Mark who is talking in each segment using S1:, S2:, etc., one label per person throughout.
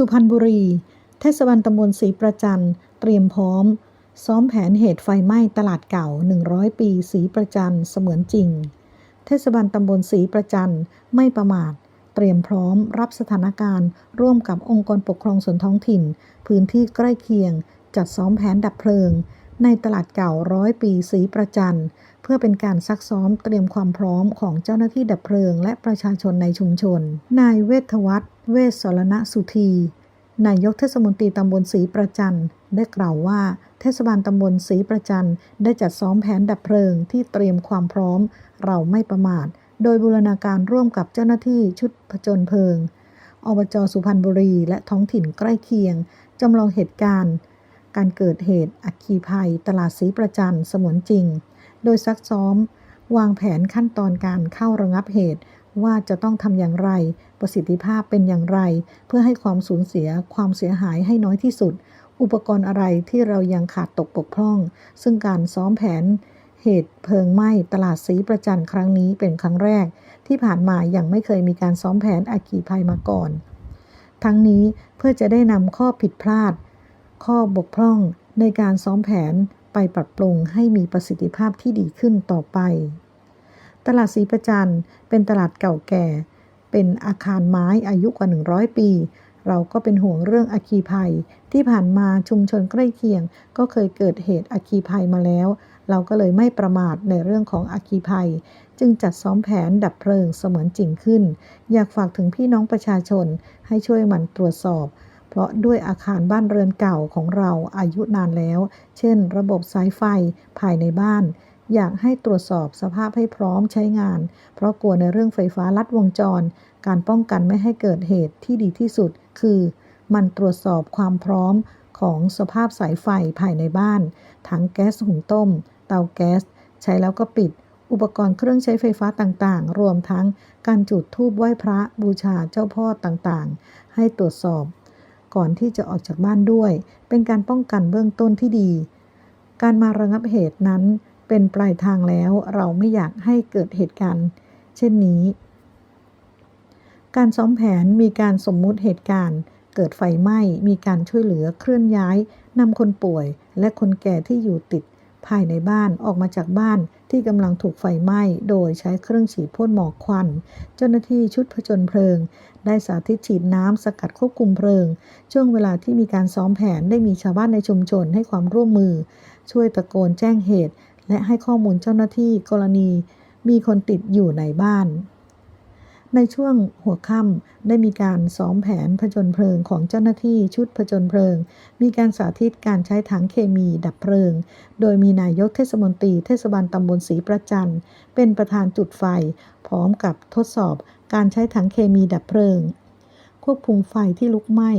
S1: สุพรรณบุรี เทศบาลตำบลศรีประจันเตรียมพร้อม ซ้อมแผนเหตุไฟไหม้ตลาดเก่า 100 ปีศรีประจันเสมือนจริง เทศบาลตำบลศรีประจันไม่ประมาท เตรียมพร้อมรับสถานการณ์ ร่วมกับองค์กรปกครองส่วนท้องถิ่น พื้นที่ใกล้เคียง จัดซ้อมแผนดับเพลิง ในตลาดเก่าร้อยปีศรีประจันเพื่อเป็นการซักซ้อมเตรียมความพร้อมของเจ้าหน้าที่ดับเพลิง และประชาชนในชุมชน นายเวทวัฒน์เวชสรณสุธีนายกเทศมนตรีตำบลศรีประจันได้กล่าวว่า เทศบาลตำบลศรีประจันได้จัดซ้อมแผนดับเพลิงที่เตรียมความพร้อม เราไม่ประมาท โดยบูรณาการร่วมกับเจ้าหน้าที่ชุดผจญเพลิงอบจสุพรรณบุรี และท้องถิ่นใกล้เคียงจำลองเหตุการณ์ การเกิดเหตุอัคคีภัย ตลาดศรีประจันสมือนจริง โดยซักซ้อม วางแผนขั้นตอนการเข้าระงับเหตุ ว่าจะต้องทำอย่างไร ประสิทธิภาพเป็นอย่างไร เพื่อให้ความสูญเสียความเสียหายให้น้อยที่สุด อุปกรณ์อะไรที่เรายังขาดตกปกพร่อง ซึ่งการซ้อมแผนเหตุเพลิงไหม้ตลาดศรีประจันครั้งนี้เป็นครั้งแรก ที่ผ่านมายังไม่เคยมีการซ้อมแผนอัคคีภัยมาก่อน ทั้งนี้เพื่อจะได้นำข้อผิดพลาด ข้อบกพร่องในการซ้อมแผนไปปรับปรุงให้มีประสิทธิภาพที่ดีขึ้นต่อไป ตลาดศรีประจันเป็นตลาดเก่าแก่ เป็นอาคารไม้อายุกว่า 100 ปี เราก็เป็นห่วงเรื่องอัคคีภัย ที่ผ่านมาชุมชนใกล้เคียง ก็เคยเกิดเหตุอัคคีภัยมาแล้ว เราก็เลยไม่ประมาทในเรื่องของอัคคีภัย จึงจัดซ้อมแผนดับเพลิงเสมือนจริงขึ้น อยากฝากถึงพี่น้องประชาชนให้ช่วยหมั่นตรวจสอบ เพราะด้วยอาคารบ้านเรือนเก่าของเราอายุนานแล้ว เช่น ระบบสายไฟภายในบ้าน อยากให้ตรวจสอบสภาพให้พร้อมใช้งาน เพราะกลัวในเรื่องไฟฟ้าลัดวงจร การป้องกันไม่ให้เกิดเหตุที่ดีที่สุด คือมันตรวจสอบความพร้อมของสภาพสายไฟภายในบ้านถังแก๊สหุงต้ม เตาแก๊ส ใช้แล้วก็ปิด อุปกรณ์เครื่องใช้ไฟฟ้าต่างๆ รวมทั้งการจุดธูปไหว้พระบูชาเจ้าพ่อต่างๆ ให้ตรวจสอบ ก่อนที่จะออกจากบ้านด้วย เป็นการป้องกันเบื้องต้นที่ดี การมาระงับเหตุนั้นเป็นปลายทางแล้วเราไม่อยากให้เกิดเหตุการณ์ เช่นนี้ การซ้อมแผนมีการสมมุติเหตุการณ์เกิดไฟไหม้ มีการช่วยเหลือเคลื่อนย้ายนำคนป่วย และคนแก่ที่อยู่ติด ภายในบ้านออกมาจากบ้านที่กำลังถูกไฟไหม้ โดยใช้เครื่องฉีดพ่นหมอกควัน เจ้าหน้าที่ชุดผจญเพลิง ได้สาธิตฉีดน้ำสกัดควบคุมเพลิง ช่วงเวลาที่มีการซ้อมแผนได้มีชาวบ้านในชุมชนให้ความร่วมมือ ช่วยตะโกนแจ้งเหตุ และให้ข้อมูลเจ้าหน้าที่กรณี มีคนติดอยู่ในบ้าน ในช่วงหัวค่ำได้มีการซ้อมแผนผจญเพลิงของเจ้าหน้าที่ชุดผจญเพลิง มีการสาธิตการใช้ถังเคมีดับเพลิง โดยมีนายกเทศมนตรีเทศบาลตำบลศรีประจันเป็นประธานจุดไฟ พร้อมกับทดสอบการใช้ถังเคมีดับเพลิง ควบคุมไฟที่ลุกไหม้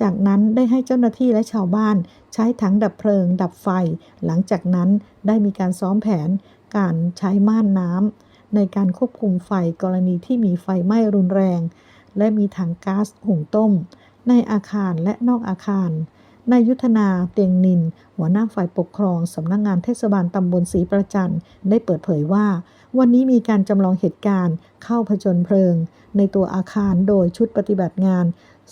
S1: จากนั้นได้ให้เจ้าหน้าที่และชาวบ้าน ใช้ถังดับเพลิง ดับไฟ หลังจากนั้นได้มีการซ้อมแผน การใช้ม่านน้ำ ในการควบคุมไฟกรณีที่มีไฟไหม้รุนแรง และมีถังก๊าซหุงต้ม ในอาคารและนอกอาคารนายยุทธนาเตียงนิน หัวหน้าฝ่ายปกครองสำนักงงานเทศบาลตำบลศรีประจันได้เปิดเผยว่า วันนี้มีการจำลองเหตุการณ์เข้าผจญเพลิง ในตัวอาคารโดยชุดปฏิบัติงาน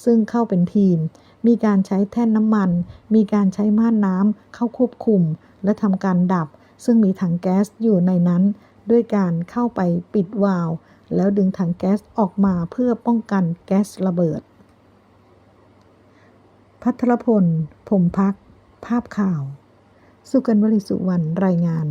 S1: ซึ่งเข้าเป็นทีม มีการใช้แท่นน้ำมัน มีการใช้ม่านน้ำเข้าควบคุม และทำการดับ ซึ่งมีถังแก๊สอยู่ในนั้น ด้วยการเข้าไปปิดวาล์วแล้วดึงถังแก๊สออกมาเพื่อป้องกันแก๊สระเบิด พัทรพล ผมพัก ภาพข่าว สุกันวลิสุวรรณรายงาน